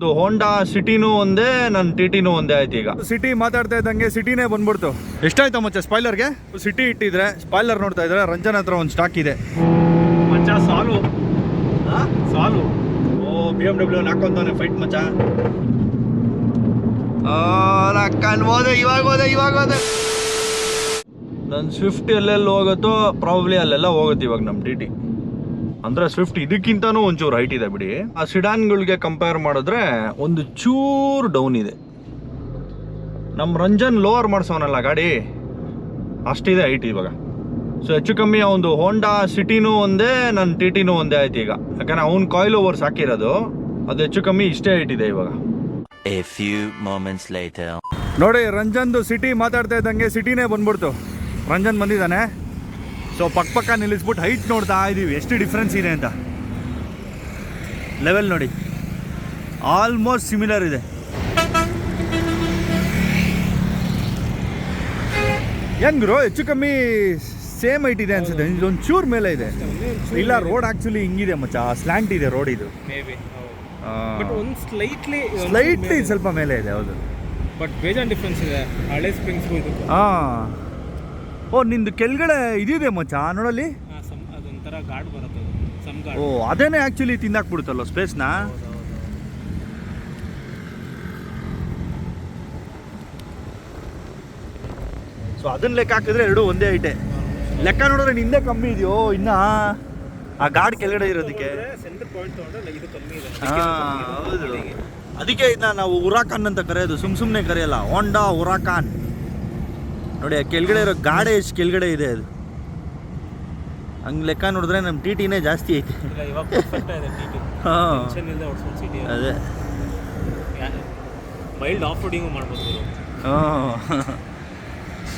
ಇದು ಹೋಂಡಾ ಸಿಟಿನೂ ಒಂದೇ ನನ್ನ ಟಿ ಟಿನೂ ಒಂದೇ ಆಯ್ತು ಈಗ. ಸಿಟಿ ಮಾತಾಡ್ತಾ ಇದ್ದಂಗೆ ಸಿಟಿನೇ ಬಂದ್ಬಿಡ್ತು. ಎಷ್ಟಾಯ್ತು ಮಚ್ಚ ಸ್ಪೈಲರ್ಗೆ ಸಿಟಿ ಇಟ್ಟಿದ್ರೆ ಸ್ಪೈಲರ್ ನೋಡ್ತಾ ಇದ್ರೆ ರಂಜನ್ ಹತ್ರ ಒಂದು ಸ್ಟಾಕ್ ಇದೆ. ಮಚ್ಚ ಸಾಲು. ಸಾಲು. ಓ ಬಿ ಎಂ ಡಬ್ಲ್ಯೂ ಹಾಕೊಂತಾನೆ ಫೈಟ್ ಮಚ್ಚ. ಹೋದೆ ಇವಾಗ ಹೋದೆ ಇವಾಗ ಹೋದೆ. ನನ್ನ ಸ್ವಿಫ್ಟ್ ಎಲ್ಲೆಲ್ಲಿ ಹೋಗುತ್ತೋ ಪ್ರಾಬ್ಲಿ ಅಲ್ಲೆಲ್ಲ ಹೋಗುತ್ತೆ ಇವಾಗ ನಮ್ಮ ಟಿ ಟಿ ಅಂದ್ರೆ ಸ್ವಿಫ್ಟ್ ಇದಕ್ಕಿಂತನೂ ಒಂಚೂರು ಹೈಟ್ ಇದೆ ಬಿಡಿ. ಆ ಸಿಡಾನ್ಗಳಿಗೆ ಕಂಪೇರ್ ಮಾಡಿದ್ರೆ ಒಂದು ಚೂರು ಡೌನ್ ಇದೆ. ನಮ್ಮ ರಂಜನ್ ಲೋವರ್ ಮಾಡಿಸೋನಲ್ಲ ಗಾಡಿ. ಅಷ್ಟಿದೆ ಹೈಟ್ ಇವಾಗ. ಸೊ ಹೆಚ್ಚು ಕಮ್ಮಿ ಒಂದು ಹೋಂಡಾ ಸಿಟಿನೂ ಒಂದೇ ನನ್ನ ಟಿ ಟಿನೂ ಒಂದೇ ಆಯ್ತು ಈಗ. ಯಾಕಂದ್ರೆ ಅವ್ನು ಕಾಯಿಲ್ ಓವರ್ಸ್ ಹಾಕಿರೋದು ಅದು ಹೆಚ್ಚು ಕಮ್ಮಿ ಇಷ್ಟೇ ಹೈಟ್ ಇದೆ ಇವಾಗ. A few moments later. ನೋಡಿ ರಂಜನ್ದು ಸಿಟಿ ಮಾತಾಡ್ತಾ ಇದ್ದಂಗೆ ಸಿಟಿನೇ ಬಂದ್ಬಿಡ್ತು. ರಂಜನ್ ಬಂದಿದ್ದಾನೆ. ಸೊ ಪಕ್ಕ ಪಕ್ಕ ನಿಲ್ಲಿಸ್ಬಿಟ್ಟು ಹೈಟ್ ನೋಡ್ತಾ ಇದ್ದೀವಿ ಎಷ್ಟು ಡಿಫ್ರೆನ್ಸ್ ಇದೆ ಅಂತ. ಲೆವೆಲ್ ನೋಡಿ. ಆಲ್ಮೋಸ್ಟ್ ಸಿಮಿಲರ್ ಇದೆ. ಹೆಂಗ್ ರೋ ಹೆಚ್ಚು ಕಮ್ಮಿ ಸೇಮ್ ಹೈಟ್ ಇದೆ ಅನ್ಸುತ್ತೆ. ಇದೊಂದು ಚೂರ್ ಮೇಲೆ ಇದೆ. ಇಲ್ಲ ರೋಡ್ ಆಕ್ಚುಲಿ ಹಿಂಗಿದೆ ಮಚ್ಚ. ಸ್ಲ್ಯಾಂಟ್ ಇದೆ ರೋಡ್ ಇದು. ಸ್ಲೈಟ್ಲಿ ಸ್ಲೈಟ್ಲಿ ಸ್ವಲ್ಪ ಮೇಲೆ ಇದೆ. ಹೌದು. ಬಟ್ ಬೇಜಾನ್ ಡಿಫ್ರೆನ್ಸ್ ಇದೆ. ಹಳೆ ಸ್ಪ್ರಿಂಗ್ಸ್ ಹಾ ಓ ನಿಂದು ಕೆಳಗಡೆ ಇದಿದೆ ಮಚ್ಚ ನೋಡಲ್ಲಿ? ಸಮ್ ಅದೊಂಥರ ಗಾಡ್ ಬರುತ್ತೆ ಅದು ಸಮ್ ಗಾಡ್. ಓ ಅದೇನೇ ಆಕ್ಚುಲಿ ತಿಂದಾಕ್ಬಿಡುತ್ತಲ್ಲ ಸ್ಪೇಸ್ನ ಸೊ ಅದನ್ನ ಲೆಕ್ಕ ಹಾಕಿದ್ರೆ ಎರಡು ಒಂದೇ ಐಟೆ. ಲೆಕ್ಕ ನೋಡಿದ್ರೆ ನಿಂದೆ ಕಮ್ಮಿ ಇದೆಯೋ ಇನ್ನ? ಆ ಗಾಡ್ ಕೆಳಗಡೆ ಇರೋದಕ್ಕೆ? ಹೌದು. ಅದಕ್ಕೆ ಇದನ್ನ ನಾವು ಉರಾಕಾನ್ ಅಂತ ಕರೆಯೋದು ಸುಮ್ ಸುಮ್ಮನೆ ಕರೆಯಲ್ಲ ಹೊಂಡಾ ಉರಾಕಾನ್ ನೋಡಿ ಆ ಕೆಳಗಡೆ ಇರೋ ಗಾಡೆ ಎಷ್ಟು ಕೆಳಗಡೆ ಇದೆ ಅದು. ಹಂಗೆ ಲೆಕ್ಕ ನೋಡಿದ್ರೆ ನಮ್ಮ ಟಿ ಟಿನೇ ಜಾಸ್ತಿ ಐತೆ. ಹಾಂ. ಅದೇ. ಮೈಲ್ಡ್ ಆಫ್ ರೋಡಿಂಗು ಮಾಡ್ಬೋದು ಹಾಂ.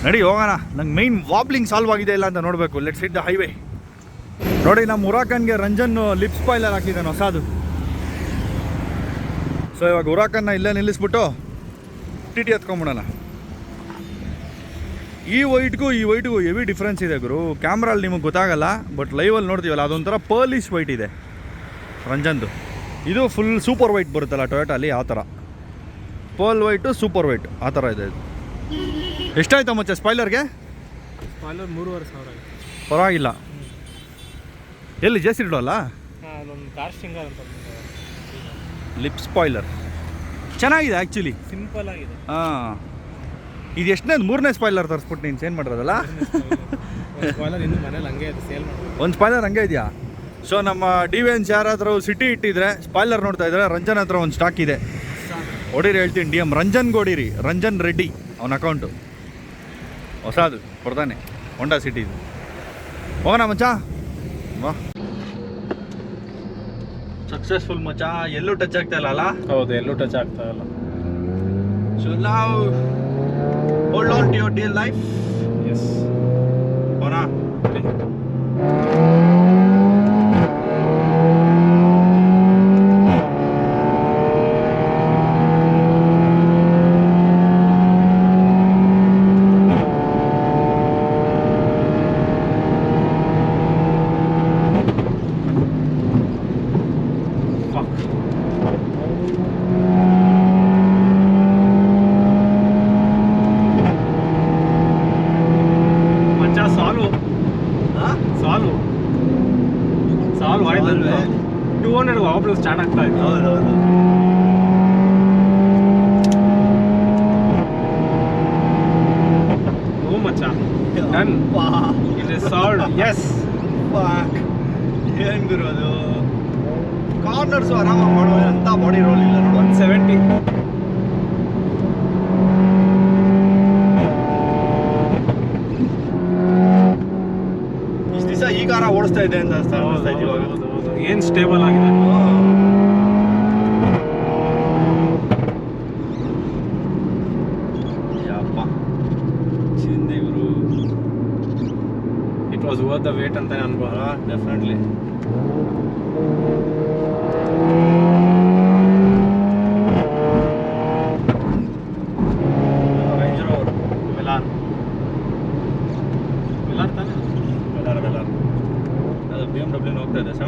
ನಡಿ ಹೋಗೋಣ. ನಂಗೆ ಮೈನ್ ವಾಬ್ಲಿಂಗ್ ಸಾಲ್ವ್ ಆಗಿದೆ ಇಲ್ಲ ಅಂತ ನೋಡಬೇಕು. ಲೆಟ್ಸ್ ಹಿಟ್ ದ ಹೈವೇ ನೋಡಿ ನಮ್ಮ ಉರಾಕನ್ಗೆ ರಂಜನ್ ಲಿಪ್ ಸ್ಪಾಯ್ಲರ್ ಹಾಕಿದ್ದಾನೆ ಹೊಸದು. ಸೊ ಇವಾಗ ಉರಾಕನ್ನ ಇಲ್ಲೇ ನಿಲ್ಲಿಸ್ಬಿಟ್ಟು ಟಿ ಟಿ ಹತ್ಕೊಂಬಿಡೋಣ ಈ ವೈಟ್ಗೂ ಈ ವೈಟ್ಗೂ ಹೆವಿ ಡಿಫ್ರೆನ್ಸ್ ಇದೆ ಗುರು. ಕ್ಯಾಮ್ರಲ್ಲಿ ನಿಮಗೆ ಗೊತ್ತಾಗಲ್ಲ ಬಟ್ ಲೈವಲ್ಲಿ ನೋಡ್ತೀವಲ್ಲ ಅದೊಂಥರ ಪರ್ಲಿಶ್ ವೈಟ್ ಇದೆ. ರಂಜನ್ದು. ಇದು ಫುಲ್ ಸೂಪರ್ ವೈಟ್ ಬರುತ್ತಲ್ಲ ಟೊಯೋಟಲ್ಲಿ ಆ ಥರ. ಪರ್ಲ್ ವೈಟು ಸೂಪರ್ ವೈಟ್ ಆ ಥರ ಇದೆ ಇದು. ಎಷ್ಟಾಯ್ತು ಮಚ್ಚ ಸ್ಪಾಯ್ಲರ್ಗೆ? ಸ್ಪಾಯ್ಲರ್ ಮೂರುವರೆ ಸಾವಿರ ಪರವಾಗಿಲ್ಲ. ಎಲ್ಲಿ ಜಾಸ್ತಿ ಇಡೋಲ್ಲ ಲಿಪ್ ಸ್ಪಾಯ್ಲರ್. ಚೆನ್ನಾಗಿದೆ ಆ್ಯಕ್ಚುಲಿ ಸಿಂಪಲ್ ಆಗಿದೆ. ಹಾಂ. ಇದು ಎಷ್ಟನೇ ಮೂರನೇ ಸ್ಪಾಯ್ಲರ್ ತರಿಸ್ಬಿಟ್ಟು ನೀನು ಚೇಂಜ್ ಮಾಡಿರೋದಲ್ಲ? ಸ್ಪಾಯ್ಲರ್ ಇನ್ನು ಮನೇಲಿ ಹಂಗೆ ಇದೆ ಸೇಲ್ ಮಾಡ್ಬೋದು ಒಂದು ಸ್ಪಾಯ್ಲರ್ ಹಂಗೆ ಇದೆಯಾ? ಸೊ ನಮ್ಮ ಡಿ ವಿ ಎನ್ಸ್ ಯಾರಾದರೂ ಸಿಟಿ ಇಟ್ಟಿದ್ರೆ ಸ್ಪಾಯ್ಲರ್ ನೋಡ್ತಾ ಇದ್ರೆ ರಂಜನ್ ಹತ್ರ ಒಂದು ಸ್ಟಾಕ್ ಇದೆ. ಹೊಡೀರಿ ಹೇಳ್ತೀನಿ ಡಿ ಎಂ ರಂಜನ್ ಗೋಡಿರಿ ರಂಜನ್ ರೆಡ್ಡಿ ಅವನ ಅಕೌಂಟು ಹೊಸದು ಕೊಡ್ತಾನೆ. ಹೊಂಡಾ ಸಿಟಿದು ಹೋಗೋಣ ಮಚ್ಚ? ವಾ ಸಕ್ಸಸ್ಫುಲ್ ಮಚ್ಚ ಎಲ್ಲೂ ಟಚ್ ಆಗ್ತಾ ಇಲ್ಲ ಅಲ್ಲ? ಹೌದು ಎಲ್ಲೂ ಟಚ್ ಆಗ್ತಾ ಇಲ್ಲ. ಸೊ ನಾವು Oh Hold on to your dear life. Yes. Bona. ಸಾಲು. ಸಾಲು ಆಯ್ತು. ಸಾಲ್ವೇ? ಟೂ ಹಂಡ್ರೆಡ್ ವಾಪಸ್ ಸ್ಟಾರ್ಟ್ ಆಗ್ತಾ ಇತ್ತು. ಹೌದೌದು ಓ ಮಚ್ಚ. Done it is sold yes ಏನ್ ಗುರು ಅದು? ಕಾರ್ನರ್ಸು ಆರಾಮಾಗಿ ಮಾಡುವ ಅಂತ ಬಾಡಿ ರೋಲ್ ಇಲ್ಲ ನೋಡಿ. ಒನ್ ಸೆವೆಂಟಿ ಇಷ್ಟು ದಿವಸ ಇದೆ ಅಂತ ಅನ್ಸ್ತಾ ಇದೆ ಇವಾಗ. ಏನು ಸ್ಟೇಬಲ್ ಆಗಿದೆ? It was worth the wait ಅಂತಾನೆ ಅನ್ಬೋದು? ಡೆಫಿನೆಟ್ಲಿ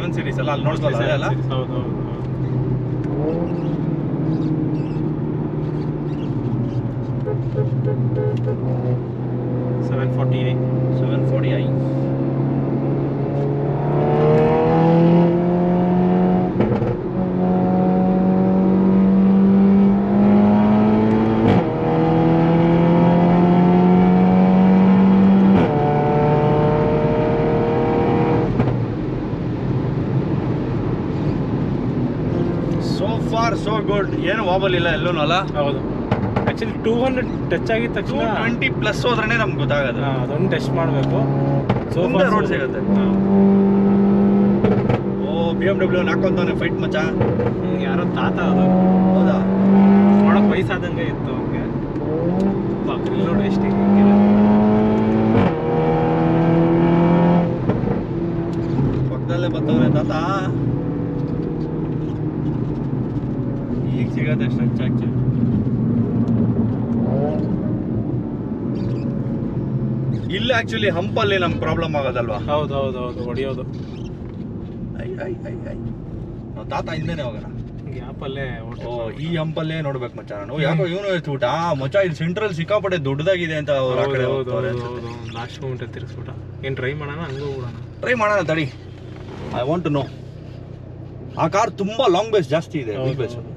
ಸೆವೆನ್ ಸಿಟೀಸ್ ಎಲ್ಲ ಅಲ್ಲಿ ನೋಡ್ತಾ ಅಲ್ಲ ಹೌದು seven forty I seven forty I ಏನು ವಾಬಲ್ ಇಲ್ಲ ಎಲ್ಲೂ ಅಲ್ಲ? ಹೌದು. ಆ್ಯಕ್ಚುಲಿ ಟೂ ಹಂಡ್ರೆಡ್ ಟಚ್ ಆಗಿದ ಟೂ ತಕ್ಷಣ ಟ್ವೆಂಟಿ ಪ್ಲಸ್ ಹೋದ್ರೆ ನಮ್ಗೆ ಗೊತ್ತಾಗೋದು. ಹಾ, ಅದೊಂದು ಟೆಸ್ಟ್ ಮಾಡಬೇಕು. ಮುಂದೆ ರೋಡ್ ಸಿಗುತ್ತೆ. ಓ ಬಿ ಎಂ ಡಬ್ಲ್ಯೂ ನಾಕೊಂತಾನೆ ಫೈಟ್ ಮಚ್ಚ? ಯಾರೋ ತಾತ ಅದು. ಹೌದಾ? ನೋಡಕ್ ವಯಸ್ಸಾದಂಗೆ ಇತ್ತು ಅವ್ನಿಗೆ. ನೋಡಿ ಎಷ್ಟು ಪಕ್ಕದಲ್ಲೇ ಬರ್ತವ್ರೆ ತಾತ. ಸ್ಟ್ರೆಚ್ ಆಕ್ಚುಲಿ ಇಲ್ಲ ಆಕ್ಚುಲಿ ಹಂಪಲ್ಲಿ ನಮ್ಗೆ ಪ್ರಾಬ್ಲಮ್ ಆಗೋದಲ್ವಾ? ಹೌದು ಹೌದು ಹೌದು ಹೊಡಿಯೋದು. ಐ ಐ ಐ ಐ. ನಾವು ತಾತ ಹಿಂದೆನೆ ಹೋಗೋಣ. ಗ್ಯಾಪಲ್ಲೇ ಓ ಈ ಹಂಪಲ್ಲೇ ನೋಡ್ಬೇಕು ಮಚ್ಚ ನಾನು. ಯಾಕೋ ಇವನು ಊಟ? ಮಚ್ಚ ಇಲ್ಲಿ ಸೆಂಟ್ರಲ್ ಸಿಕ್ಕಾಪಟ್ಟೆ ದೊಡ್ಡದಾಗಿದೆ ಅಂತ ಅವ್ರು ಆ ಕಡೆ ಹೌದು ಹೋಗ್ತವ್ರೆ ಹೌದು ಅನ್ಸುತ್ತೆ. ಹೌದು ಲಾಸ್ಟ್ ಮೂಮೆಂಟ್ ತಿರ್ಸ್ಬಿಟ್ಟ ಏನು ಟ್ರೈ ಮಾಡೋಣ? ಹಂಗೆ ಹೋಗೋಣ. ಟ್ರೈ ಮಾಡೋಣ ತಡಿ. ಐ ವಾಂಟ್ ಟು ನೋ ಆ ಕಾರ್ ತುಂಬಾ ಲಾಂಗ್ ಬೇಸ್ ಜಾಸ್ತಿ ಇದೆ ಲಾಂಗ್ ಬೇಸ್ ಹೌದು.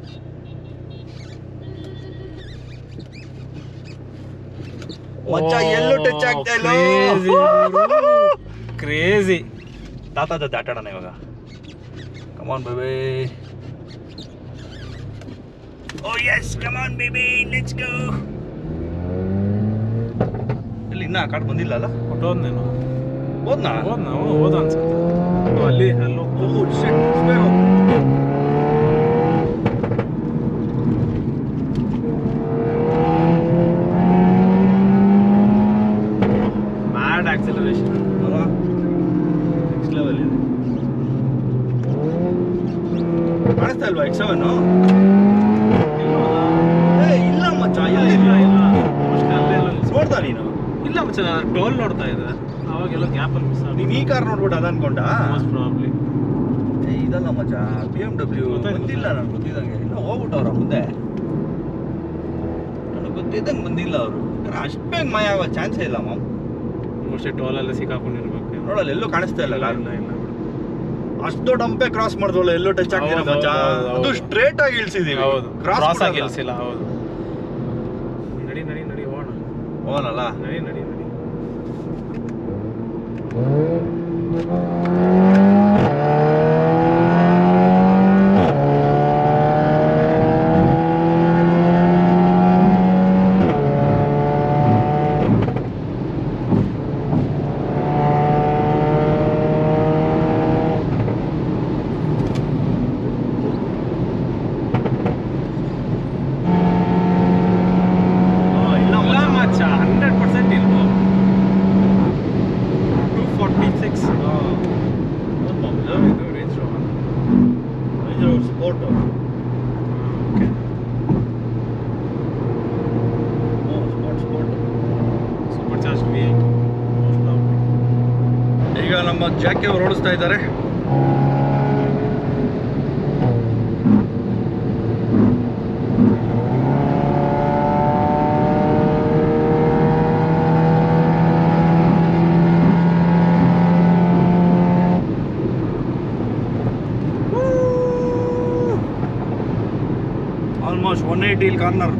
ಮಚ್ಚ ಎಲ್ಲೂ ಟಚ್ ಆಗ್ತಾ ಇಲ್ಲ. ಕ್ರೇಜಿ ತಾತ ಜೊತೆ ಆಟ ಆಡೋಣ ಇವಾಗ. Come on baby oh yes come on baby let's go ಇಲ್ಲಿ ಇನ್ನ ಆ ಕಾರ್ಡ್ ಬಂದಿಲ್ಲ ಅಲ್ಲ? ಹೊಟ್ಟೋದ್ನೇನು ಹೋದ್ನಾ? ಹೋದ್ ನಾವು ಹೋದ ಅನ್ಸುತ್ತೆ. ಅಲ್ಲಿ ಅಲ್ಲಿ. ಓ ಶಿಟ್ ಬೇಗ ಮ್ಯಾಡ್ ಆಕ್ಸಲರೇಷನ್ ನೆಕ್ಸ್ಟ್ ಲೆವೆಲ್ ಇದೆ ಕಾಣಿಸ್ತಾ ಇಲ್ವಾ ಎಕ್ಸ್ ಸೆವೆನ್ ಇಲ್ಲ ಮಚ್ಚ ಇಲ್ಲ ಇಲ್ಲ ನೋಡ್ತಾ ನೀನು ಇಲ್ಲ ಮಚ್ಚ ಟೋಲ್ ನೋಡ್ತಾ ಇದ್ದೆ. ಅವಾಗೆಲ್ಲ ಗ್ಯಾಪಲ್ಲಿ ಮಿಸ್ ನೀನು ಈ ಕಾರ್ ನೋಡ್ಬಿಟ್ಟು ಅದು ಅನ್ಕೊಂಡ? ಮೋಸ್ಟ್ ಪ್ರಾಬ್ಲಿ ಇದಲ್ಲ ಮಚ್ಚ ಬಿ ಎಂ ಡಬ್ಲ್ಯೂ ಬಂದಿಲ್ಲ ನಾನು ಗೊತ್ತಿದ್ದಂಗೆ. ಇಲ್ಲ ಹೋಗ್ಬಿಟ್ಟವ್ರ ಮುಂದೆ. ನನಗೆ ಗೊತ್ತಿದ್ದಂಗೆ ಬಂದಿಲ್ಲ ಅವರು. ಅಷ್ಟು ಬೇಗ ಮಯ ಆಗೋ ಚಾನ್ಸೇ ಇಲ್ಲ ಮಾಮ್. ಮೋಸ್ಟ್ಲಿ ಎಲ್ಲ ಸಿಕ್ಕಾಕೊಂಡಿರ್ಬೇಕು. ನೋಡಲ್ಲ ಎಲ್ಲೂ ಕಾಣಿಸ್ತಾ ಇಲ್ಲ ಇಲ್ಲ ಇಲ್ಲ. ಅಷ್ಟು ದೊಡ್ಡ ಹಂಪೆ ಕ್ರಾಸ್ ಮಾಡಿದ್ವಲ್ಲ ಎಲ್ಲೋ ಟಚ್ ಆಗ್ತೀರ ಹೌದು, ಮಚ್ಚ? ಹೌದು, ಅದು ಹೌದು. ಸ್ಟ್ರೇಟ್ ಆಗಿ ಇಳಿಸಿದೀವಿ. ಹೌದು. ಕ್ರಾಸ್ ಕ್ರಾಸ್ ಆಗಿ ಇಳಿಸಿಲ್ಲ ಹೌದು. ನಡಿ ನಡಿ ನಡಿ ಹೋಗೋಣ ಓನಲ್ಲ? ನಡಿ ನಡಿ ನಡಿ ಇಲ್ಲ ಇಲ್ಲ ಮಚ್ಚ ಹಂಡ್ರೆಡ್ ಪರ್ಸೆಂಟ್ ಇಲ್ವೋ ಟೂ ಫಾರ್ಟಿ ಸಿಕ್ಸ್ ಇದು range rover sport okay sport sport super charge V eight most probably ಈಗ ನಮ್ಮ ಜಾಕಿ ಅವ್ರು ಓಡಿಸ್ತಾ ಇದ್ದಾರೆ. ಆಲ್ಮೋಸ್ಟ್ ಒನ್ ಏಯ್ಟಿ ಕಾರ್ನರ್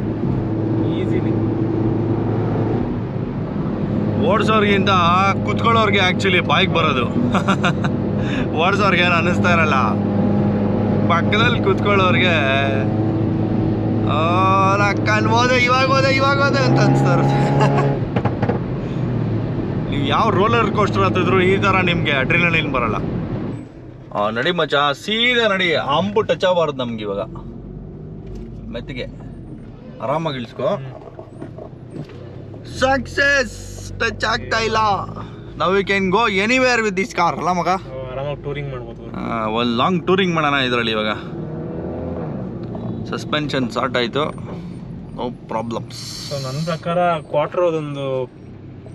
ಓಡಿಸೋರ್ಗಿಂತ ಕುತ್ಕೊಳ್ಳೋರ್ಗೆ ಆ್ಯಕ್ಚುಲಿ ಬಾಯ್ಗೆ ಬರೋದು. ಓಡಿಸೋರ್ಗೆ ಏನು ಅನ್ನಿಸ್ತಾ ಇರಲ್ಲ. ಪಕ್ಕದಲ್ಲಿ ಕುತ್ಕೊಳ್ಳೋರ್ಗೆ ನಕ್ಕನ್ ಹೋದೆ, ಇವಾಗ ಹೋದೆ ಇವಾಗ ಹೋದೆ ಅಂತ ಅನಿಸ್ತಾರೆ ನೀವು ಯಾವ ರೋಲರ್ ಕೋಸ್ಟರ್ ಹತ್ತಿದ್ರು ಈ ಥರ ನಿಮಗೆ ಅಡ್ರಿನಲಿನ್ ಬರಲ್ಲ. ನಡಿ ಮಚ್ಚ, ಸೀದಾ ನಡಿ. ಅಂಬು ಟಚ್ ಆಗಬಾರ್ದು ನಮ್ಗೆ ಇವಾಗ. ಮೆತ್ತಿಗೆ. ಆರಾಮಾಗಿ ಇಳಿಸ್ಕೋ. ಸಕ್ಸೆಸ್ ಟಚ್ ಆಗ್ತಾ ಇಲ್ಲ ನಾವು we can go anywhere with this car ಅಲ್ಲ ಮಗ? ಆರಾಮಾಗಿ ಟೂರಿಂಗ್ ಮಾಡ್ಬೋದು. ಒಂದು ಲಾಂಗ್ ಟೂರಿಂಗ್ ಮಾಡೋಣ ಇದರಲ್ಲಿ ಇವಾಗ. ಸಸ್ಪೆನ್ಷನ್ ಸಾರ್ಟ್ ಆಯಿತು. ನೋ ಪ್ರಾಬ್ಲಮ್ಸ್ ಸೊ ನನ್ನ ಪ್ರಕಾರ ಕ್ವಾರ್ಟರ್ ಅದೊಂದು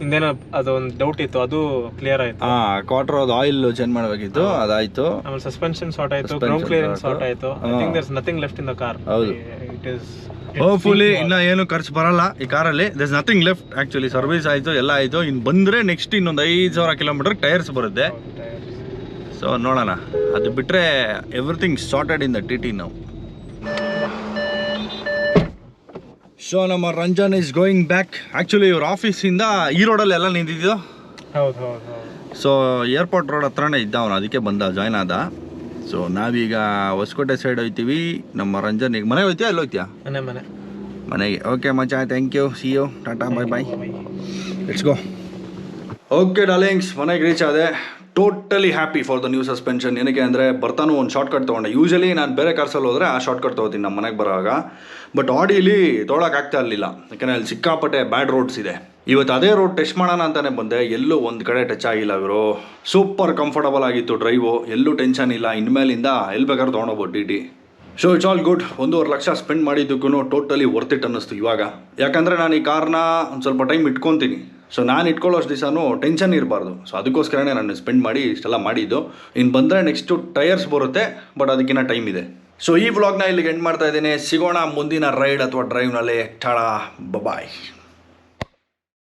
ಹಿಂದೇನೋ ಅದೊಂದು ಡೌಟ್ ಇತ್ತು ಅದು ಕ್ಲಿಯರ್ ಆಯ್ತು. ಹಾಂ ಕ್ವಾರ್ಟರ್ ಅದು ಆಯಿಲ್ ಚೇಂಜ್ ಮಾಡಬೇಕಿತ್ತು ಅದಾಯಿತು. ಆಮೇಲೆ ಸಸ್ಪೆನ್ಷನ್ ಸಾರ್ಟ್ ಆಯ್ತು ಗ್ರೌಂಡ್ ಕ್ಲಿಯರೆನ್ಸ್. ಸಾರ್ಟ್ ಆಯ್ತು. I. Think there's nothing left in the car ಹೌದು. ಇಟ್ ಇಸ್ ಹೋಪ್ಫುಲಿ ಇನ್ನ ಏನು ಖರ್ಚು ಬರಲ್ಲ ಈ ಕಾರಲ್ಲಿ. This nothing left actually service ಆಯ್ತು ಎಲ್ಲ ಆಯ್ತು. ಇನ್ನು ಬಂದ್ರೆ ನೆಕ್ಸ್ಟ್ ಇನ್ನೊಂದು ಐದು ಸಾವಿರ ಕಿಲೋಮೀಟರ್ ಟೈರ್ಸ್ ಬರುತ್ತೆ. ಸೊ ನೋಡೋಣ. ಅದು ಬಿಟ್ರೆ everything sorted in the T T ನಾವು ಸೊ ನಮ್ಮ Ranjan is going back actually ಇವ್ರ ಆಫೀಸಿಂದ ಈ ರೋಡಲ್ಲಿ ಎಲ್ಲ ನಿಂತಿದ್ದು ಹೌದು ಹೌದು ಹೌದು. ಸೊ ಏರ್ಪೋರ್ಟ್ ರೋಡ್ ಹತ್ರನೇ ಇದ್ದ ಅವನು ಅದಕ್ಕೆ ಬಂದ ಜಾಯ್ನ್ ಆದ. ಸೊ ನಾವೀಗ ಹೊಸಕೋಟೆ ಸೈಡ್ ಹೋಯ್ತೀವಿ. ನಮ್ಮ ರಂಜನ್ ಈಗ ಮನೆಗೆ ಹೋಯ್ತೀಯಾ ಎಲ್ಲಿ ಹೋಯ್ತೀಯಾ? ಮನೆ ಮನೆ. ಮನೆಗೆ. Okay ಮಚಾ thank you see you tata bye bye it's go okay darlings ಮನೆಗೆ ರೀಚ್ ಆದೆ. Totally happy for the new suspension ಏನಕ್ಕೆ ಅಂದರೆ, ಬರ್ತಾನು ಒಂದು ಶಾರ್ಟ್ ಕಟ್ ತೊಗೊಂಡೆ. ಯೂಶಲಿ ನಾನು ಬೇರೆ ಕಾರ್ಸಲ್ಲಿ ಹೋದರೆ ಆ ಶಾರ್ಟ್ ಕಟ್ ತೊಗೋತೀನಿ ನಮ್ಮ ಮನೆಗೆ ಬರೋವಾಗ. ಬಟ್ ಆಡಿಲಿ ತೊಗೊಳಕ್ಕಾಗ್ತಾ ಇರಲಿಲ್ಲ. ಯಾಕೆಂದರೆ ಅಲ್ಲಿ ಸಿಕ್ಕಾಪಟ್ಟೆ ಬ್ಯಾಡ್ ರೋಡ್ಸ್ ಇದೆ. ಇವತ್ತು ಅದೇ ರೋಡ್ ಟೆಸ್ಟ್ ಮಾಡೋಣ ಅಂತಾನೆ ಬಂದೆ. ಎಲ್ಲೂ ಒಂದು ಕಡೆ ಟಚ್ ಆಗಿಲ್ಲ ಇವರು ಸೂಪರ್ ಕಂಫರ್ಟಬಲ್ ಆಗಿತ್ತು ಡ್ರೈವು ಎಲ್ಲೂ ಟೆನ್ಷನ್ ಇಲ್ಲ. ಇನ್ಮೇಲಿಂದ ಎಲ್ಲಿ ಬೇಕಾದ್ರೂ ತೊಗೊಂಡೋಗ್ಬೋದು D T so it's all good ಒಂದೂವರೆ ಲಕ್ಷ ಸ್ಪೆಂಡ್ ಮಾಡಿದ್ದಕ್ಕೂ ಟೋಟಲಿ ವರ್ತ್ ಇಟ್ ಅನ್ನಿಸ್ತು ಇವಾಗ. ಯಾಕಂದರೆ ನಾನು ಈ ಕಾರ್ನ ಒಂದು ಸ್ವಲ್ಪ ಟೈಮ್ ಇಟ್ಕೊತೀನಿ. ಸೊ ನಾನು ಇಟ್ಕೊಳ್ಳೋಷ್ಟು ದಿವಸನೂ ಟೆನ್ಷನ್ ಇರಬಾರ್ದು. ಸೊ ಅದಕ್ಕೋಸ್ಕರನೇ ನಾನು ಸ್ಪೆಂಡ್ ಮಾಡಿ ಇಷ್ಟೆಲ್ಲ ಮಾಡಿದ್ದು. ಇನ್ನು ಬಂದರೆ ನೆಕ್ಸ್ಟು ಟೈರ್ಸ್ ಬರುತ್ತೆ ಬಟ್ ಅದಕ್ಕಿಂತ ಟೈಮ್ ಇದೆ. ಸೊ ಈ ವ್ಲಾಗ್ನ ಇಲ್ಲಿಗೆ ಎಂಡ್ ಮಾಡ್ತಾ ಇದ್ದೀನಿ. ಸಿಗೋಣ ಮುಂದಿನ ರೈಡ್ ಅಥವಾ ಡ್ರೈವ್ನಲ್ಲಿ ಟಾಡಾ ಬಾಯ್